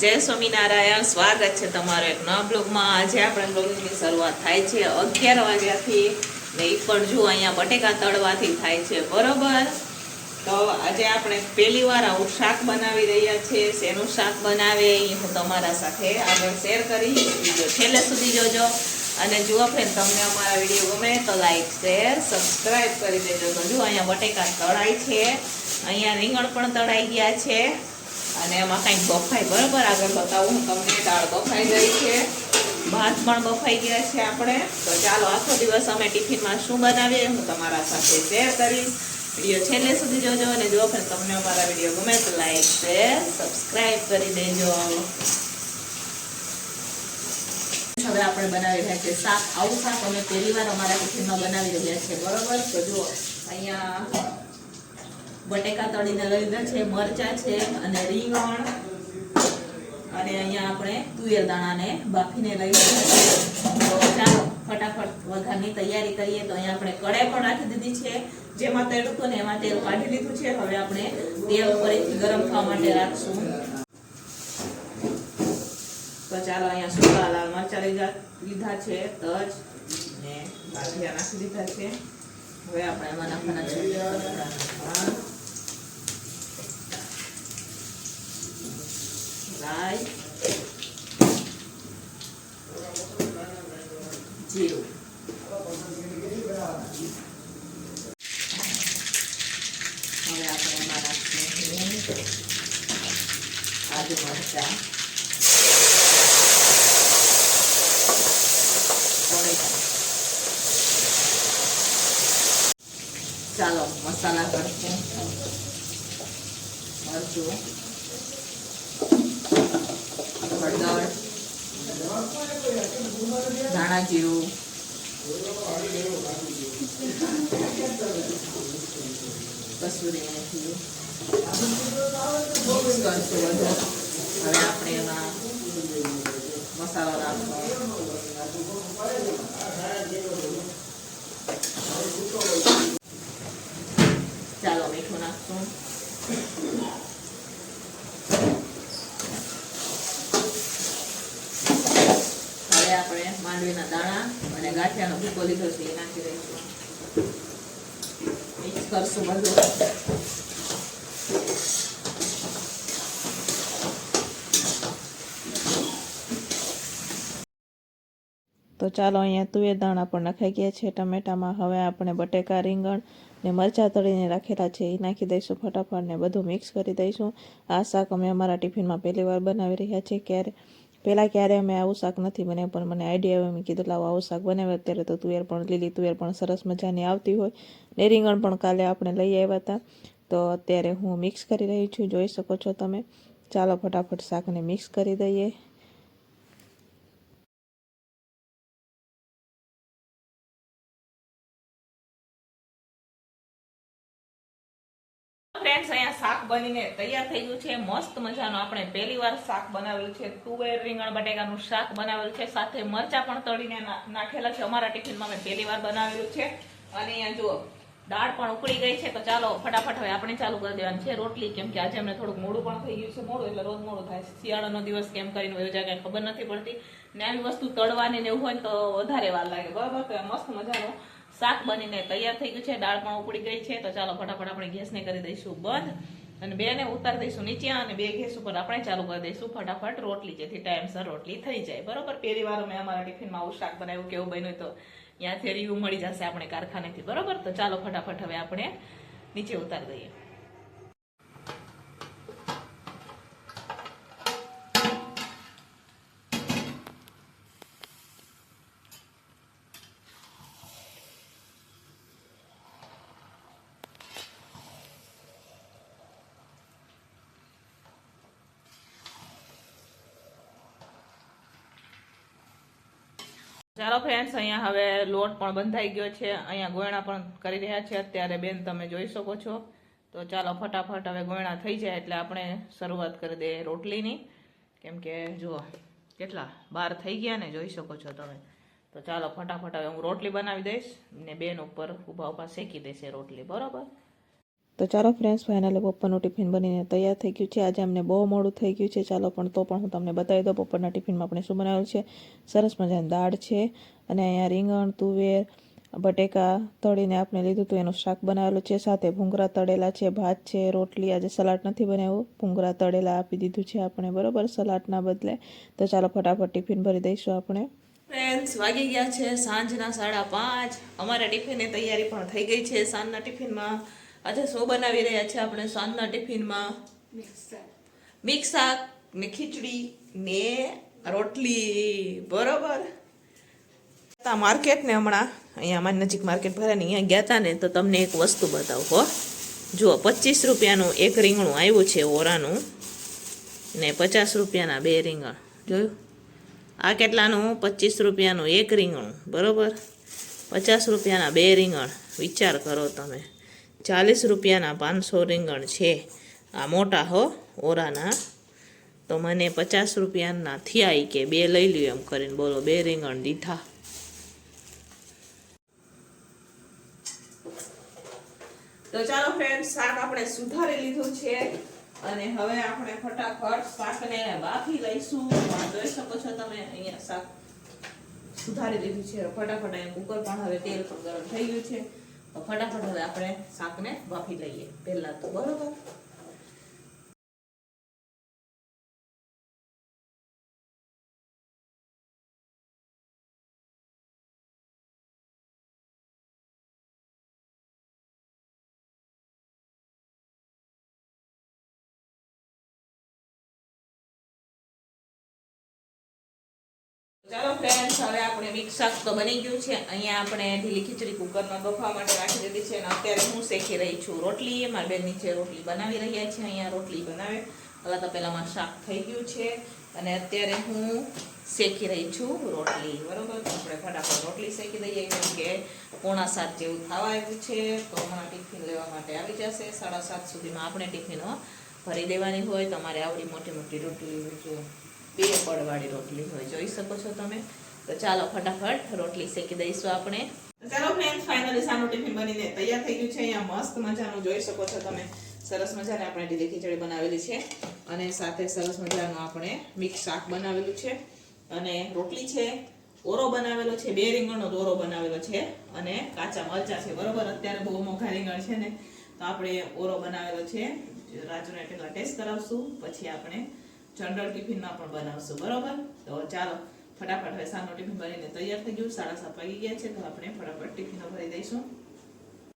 જય સ્વામિનારાયણ, સ્વાગત છે તમારો એક નવા બ્લોગમાં. આજે આપણે બ્લોગની શરૂઆત થાય છે અગિયાર વાગ્યાથી ને એ પણ જો અહીંયા બટેકા તળવાથી થાય છે, બરોબર? તો આજે આપણે પહેલી વાર આવું શાક બનાવી રહ્યા છીએ શેનું શાક બનાવે એ હું તમારા સાથે આગળ શેર કરીશ. વીડિયો છેલ્લે સુધી જોજો. અને જુઓ ફ્રેન્ડ તમને અમારા વીડિયો ગમે તો લાઈક, શેર સબસ્ક્રાઈબ કરી દેજો. તો જુઓ અહીંયા બટેકા તળાય છે, અહીંયા રીંગણ પણ તળાઈ ગયા છે. અને એમાં કાંઈક બફાઈ બરાબર આગળ બતાવું હું તમને. દાળ બફાઈ ગઈ છે. ભાત પણ બફાઈ ગયા છે આપણે. તો ચાલો આખો દિવસ અમે ટિફિનમાં શું બનાવીએ હું તમારા સાથે શેર કરીશ. વીડિયો છેલ્લે સુધી જોજો અને જો પણ તમને અમારા વીડિયો ગમે તો લાઈક શેર સબસ્ક્રાઈબ કરી દેજો. હવે આપણે બનાવી રહ્યા છીએ શાક. આવું શાક અમે પહેલી વાર અમારા ટિફિનમાં બનાવી રહ્યા છીએ. બરોબર? તો જુઓ, અહીંયા બટેકા તળીને લીધા છે, મરચા છે અને રીંગણ. અને અહીંયા આપણે તુવેર દાણાને બાફીને લઈ ચાલો, ફટાફટ વઘારની તૈયારી કરીએ. તો અહીંયા આપણે કડાઈ પણ રાખી દીધી છે, જેમાં તેલ હતું ને એમાં તેલ કાઢી લીધું છે. હવે આપણે તેલ ફરીથી ગરમ થવા માટે રાખશું. તો ચાલો અહીંયા સુકા લાલ મરચા લીધા છે, તજ ને બાફીયા નાખી દીધા છે. હવે આપણે એમાં નાખવાના છે. હા. રાઈ જીરું હવે આપણે એમાં નાખીશું હિંગ, આદુ મરચાં ટમેટાં. ચાલો મસાલા કરશું મરચું હળદર ધાણા જીરું કસૂરી મેથી મિક્સ કરશું હવે આપણે એમાં મસાલો નાખવો ચાલો મીઠું નાખશું હવે આપણે માંડવીના દાણા અને ગાંઠિયાનો ભૂકો લીધો છે નાખી દઈશું. મિક્સ કરશું બધું. તો ચાલો અહીંયા તુવેર દાણા પણ નખાઈ ગયા છે, ટમેટામાં હવે આપણે બટેકા, રીંગણ ને મરચાં તળીને રાખેલા છે, એ નાખી દઈશું ફટાફટ ને બધું મિક્સ કરી દઈશું. આ શાક અમે અમારા ટિફિનમાં પહેલી વાર બનાવી રહ્યા છીએ, ક્યારે પહેલાં ક્યારેય અમે આવું શાક નથી બનાવ્યું, પણ મને આઈડિયા આવ્યો મેં કીધું લાવો આવું શાક બનાવે અત્યારે તો તુવેર પણ, લીલી તુવેર પણ સરસ મજાની આવતી હોય. ને રીંગણ પણ કાલે આપણે લઈ આવ્યા હતા. તો અત્યારે હું મિક્સ કરી રહી છું. જોઈ શકો છો તમે. ચાલો ફટાફટ શાકને મિક્સ કરી દઈએ. ફ્રેન્ડ્સ અહીંયા શાક બનીને તૈયાર થઈ ગયું છે. મસ્ત મજાનું આપણે પહેલી વાર શાક બનાવેલું છે. તુવેર, રીંગણ, બટેકાનું શાક બનાવેલું છે. સાથે મરચા પણ તળીને નાખેલા છે. અમારા ટિફિનમાં મેં પહેલી વાર બનાવેલું છે. અને અહીંયા જુઓ દાળ પણ ઉકળી ગઈ છે, તો ચાલો ફટાફટ હવે આપણે ચાલુ કરી દેવાનું છે. રોટલી કેમ કે આજે અમને થોડુંક મોડું પણ થઈ ગયું છે, મોડું એટલે રોજ મોડું થાય શિયાળાનો દિવસ કેમ કરીને વયો કાંઈ ખબર નથી પડતી. ને આવી વસ્તુ તળવાની ને એવું હોય તો વધારે વાર લાગે. બરાબર, તો મસ્ત મજાનું શાક બનીને તૈયાર થઈ ગયું છે. દાળ પણ ઉકળી ગઈ છે, તો ચાલો ફટાફટ આપણે ગેસને કરી દઈશું બંધ. અને બે ને ઉતારી દઈશું નીચે અને બે ગેસ ઉપર આપણે ચાલુ કરી દઈશું ફટાફટ રોટલી, જેથી ટાઈમસર રોટલી થઈ જાય. બરોબર? પહેલી વાર અમે અમારા ટિફિનમાં આવું શાક બનાવ્યું કેવું બન્યું તો ત્યાંથી રિવ્યુ મળી જશે આપણે કારખાનેથી. બરોબર? તો ચાલો ફટાફટ હવે આપણે નીચે ઉતારી દઈએ. ચાલો ફ્રેન્ડ્સ અહીંયા હવે લોટ પણ બંધાઈ ગયો છે. અહીંયા ગોયણા પણ કરી રહ્યા છે. અત્યારે બેન તમે જોઈ શકો છો. તો ચાલો ફટાફટ હવે ગોયણા થઈ જાય એટલે આપણે શરૂઆત કરી દઈએ રોટલીની. કેમ કે જુઓ, કેટલા બાર થઈ ગયા ને જોઈ શકો છો તમે. તો ચાલો ફટાફટ હવે હું રોટલી બનાવી દઈશ ને બેન ઉપર ઊભા ઊભા શેકી દેશે રોટલી. બરોબર? તો ચાલો ફ્રેન્ડ્સ ફાઇનલી પપ્પાનું ટિફિન બનીને તૈયાર થઈ ગયું છે. આજે અમને બહુ મોડું થઈ ગયું છે. ચાલો પણ તો પણ હું તમને બતાવી દઉં. બપોરના ટિફિનમાં આપણે શું બનાવ્યું છે? સરસ મજાની દાળ છે અને અહીંયા રીંગણ, તુવેર, બટેકા તળીને આપણે લીધું હતું. એનું શાક બનાવેલું છે. સાથે ભૂંગરા તળેલા છે, ભાત છે, રોટલી. આજે સલાડ નથી બનાવ્યું. ભૂંગળા તળેલા આપી દીધું છે આપણે, બરોબર? સલાડના બદલે. તો ચાલો ફટાફટ ટિફિન ભરી દઈશું આપણે. ફ્રેન્ડ્સ વાગી ગયા છે સાંજના સાડા પાંચ. અમારા ટિફિનની તૈયારી પણ થઈ ગઈ છે. સાંજના ટિફિનમાં આજે શું બનાવી રહ્યા છે આપણે સાંજના ટિફિનમાં? મિક્સ શાક. ને ખીચડી ને રોટલી. બરોબર? માર્કેટ ને હમણાં. અહીંયા અમારી નજીક માર્કેટ ભરાય ને અહીંયા ગયા હતા ને તો તમને એક વસ્તુ બતાવું હો. જુઓ પચીસ રૂપિયાનું એક રીંગણું આવ્યું છે ઓરાનું ને પચાસ રૂપિયાના બે રીંગણ. જોયું? આ કેટલાનું? પચીસ રૂપિયાનું એક રીંગણું. બરોબર? પચાસ રૂપિયાના બે રીંગણ. વિચાર કરો તમે. ચાલીસ રૂપિયાના પાંચસો રીંગણ છે. આ મોટા હો, ઓરાના. તો મને પચાસ રૂપિયાના થયા કે બે લઈ લ્યો એમ કરીને બોલો, બે રીંગણ દીધા. તો ચાલો ફ્રેન્ડ શાક આપણે સુધારી લીધું છે અને હવે આપણે ફટાફટ શાકને બાફી લઈશું. જોઈ શકો છો તમે, અહીંયા શાક સુધારી લીધું છે. ફટાફટ અહીંયા કુકર પણ હવે તેલ પણ ગરમ થઈ ગયું છે. ફટાફટ હવે આપણે શાકને બાફી લઈએ. પહેલાં તો બરોબર. ચાલો ફ્રેન્ડ્સ હવે આપણે મિક્સ શાક તો બની ગયું છે. અહીંયા આપણે ઢીલી ખીચડી કુકરમાં બફવા માટે રાખી દીધી છે અને અત્યારે હું શેકી રહી છું રોટલી. મારી બેન નીચે રોટલી બનાવી રહ્યા છે, અહીંયા રોટલી બનાવે. પહેલાં તો પહેલાંમાં શાક થઈ ગયું છે અને અત્યારે હું શેકી રહી છું રોટલી. બરોબર? આપણે ફટાફટ રોટલી શેકી દઈએ, કેમ કે પોણા સાત જેવું થવા આવ્યું છે. તો હમણાં ટિફિન લેવા માટે આવી જશે. સાડા સાત સુધીમાં આપણે ટિફિનો ભરી દેવાની હોય. તમારે આવડી મોટી મોટી રોટલી બે પડવાળી રોટલી હોય, જોઈ શકો છો તમે. તો ચાલો ફટાફટ રોટલી શેકી દઈશું આપણે. ચાલો ફ્રેન્ડ ફાઇનલી સાનું ટિફિન બનીને તૈયાર થઈ ગયું છે. અહીંયા મસ્ત મજાનું જોઈ શકો છો તમે. સરસ મજાની આપણે ઢીલી ખીચડી બનાવેલી છે. અને સાથે સરસ મજાનું આપણે મિક્સ શાક બનાવેલું છે. અને રોટલી છે, ઓરો બનાવેલો છે, બે રીંગણનો દોરો બનાવેલો છે. અને કાચા મરચા છે, બરોબર? અત્યારે બહુ મોંઘા રીંગણ છે ને. તો આપણે ઓરો બનાવેલો છે. રાજુને પહેલાં ટેસ્ટ કરાવશું. પછી આપણે જનરલ ટિફિનમાં પણ બનાવશું, બરોબર? તો ચાલો, ફટાફટ હવે સાનો ટિફિન બનીને તૈયાર થઈ ગયું, સાડા સાત વાગી ગયા છે, તો આપણે ફટાફટ ટિફિનો ભરી દઈશું.